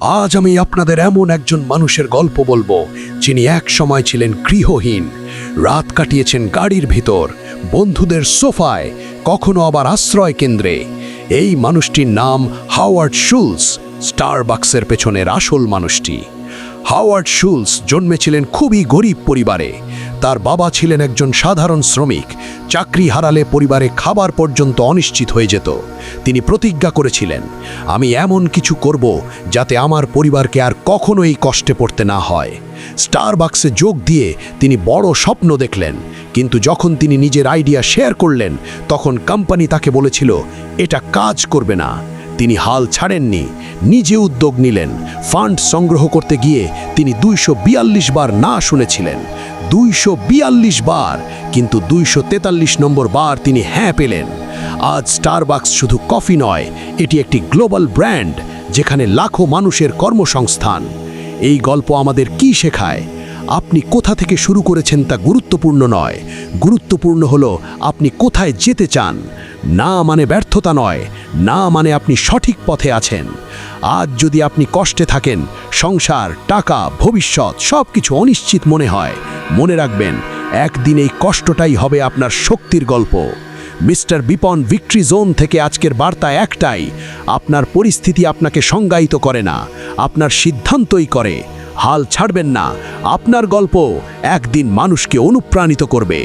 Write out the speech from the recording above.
আজ আমি আপনাদের এমন একজন মানুষের গল্প বলব, যিনি এক সময় ছিলেন গৃহহীন, রাত কাটিয়েছেন গাড়ির ভিতর, বন্ধুদের সোফায়, কখনো আবার আশ্রয় কেন্দ্রে। এই মানুষটির নাম হাওয়ার্ড শুলস স্টার বাক্সের পেছনের আসল মানুষটি। হাওয়ার্ড শুলস জন্মেছিলেন খুবই গরিব পরিবারে। তার বাবা ছিলেন একজন সাধারণ শ্রমিক। চাকরি হারালে পরিবারে খাবার পর্যন্ত অনিশ্চিত হয়ে যেত। তিনি প্রতিজ্ঞা করেছিলেন, আমি এমন কিছু করব যাতে আমার পরিবারকে আর কখনোই কষ্টে পড়তে না হয়। স্টারবাক্সে যোগ দিয়ে তিনি বড় স্বপ্ন দেখলেন, কিন্তু যখন তিনি নিজের আইডিয়া শেয়ার করলেন, তখন কোম্পানি তাকে বলেছিল, এটা কাজ করবে না। তিনি হাল ছাড়েননি, নিজে উদ্যোগ নিলেন। ফান্ড সংগ্রহ করতে গিয়ে তিনি দুইশো বিয়াল্লিশ বার না শুনেছিলেন। দুইশো বিয়াল্লিশ বার, কিন্তু দুইশো তেতাল্লিশ নম্বর বার তিনি হ্যাঁ পেলেন। আজ স্টারবাক্স শুধু কফি নয়, এটি একটি গ্লোবাল ব্র্যান্ড, যেখানে লাখো মানুষের কর্মসংস্থান। এই গল্প আমাদের কি শেখায়? আপনি কোথা থেকে শুরু করেছেন তা গুরুত্বপূর্ণ নয়। গুরুত্বপূর্ণ হলো আপনি কোথায় যেতে চান। না মানে ব্যর্থতা নয়, না মানে আপনি সঠিক পথে আছেন। আজ যদি আপনি কষ্টে থাকেন, সংসার, টাকা, ভবিষ্যৎ সব কিছু অনিশ্চিত মনে হয়। মনে রাখবেন, একদিন এই কষ্টটাই হবে আপনার শক্তির গল্প। মিস্টার বিপন ভিক্টরি জোন থেকে আজকের বার্তা একটাই, আপনার পরিস্থিতি আপনাকে সংজ্ঞায়িত করে না, আপনার সিদ্ধান্তই করে। হাল ছাড়বেন না। আপনার গল্প একদিন মানুষকে অনুপ্রাণিত করবে।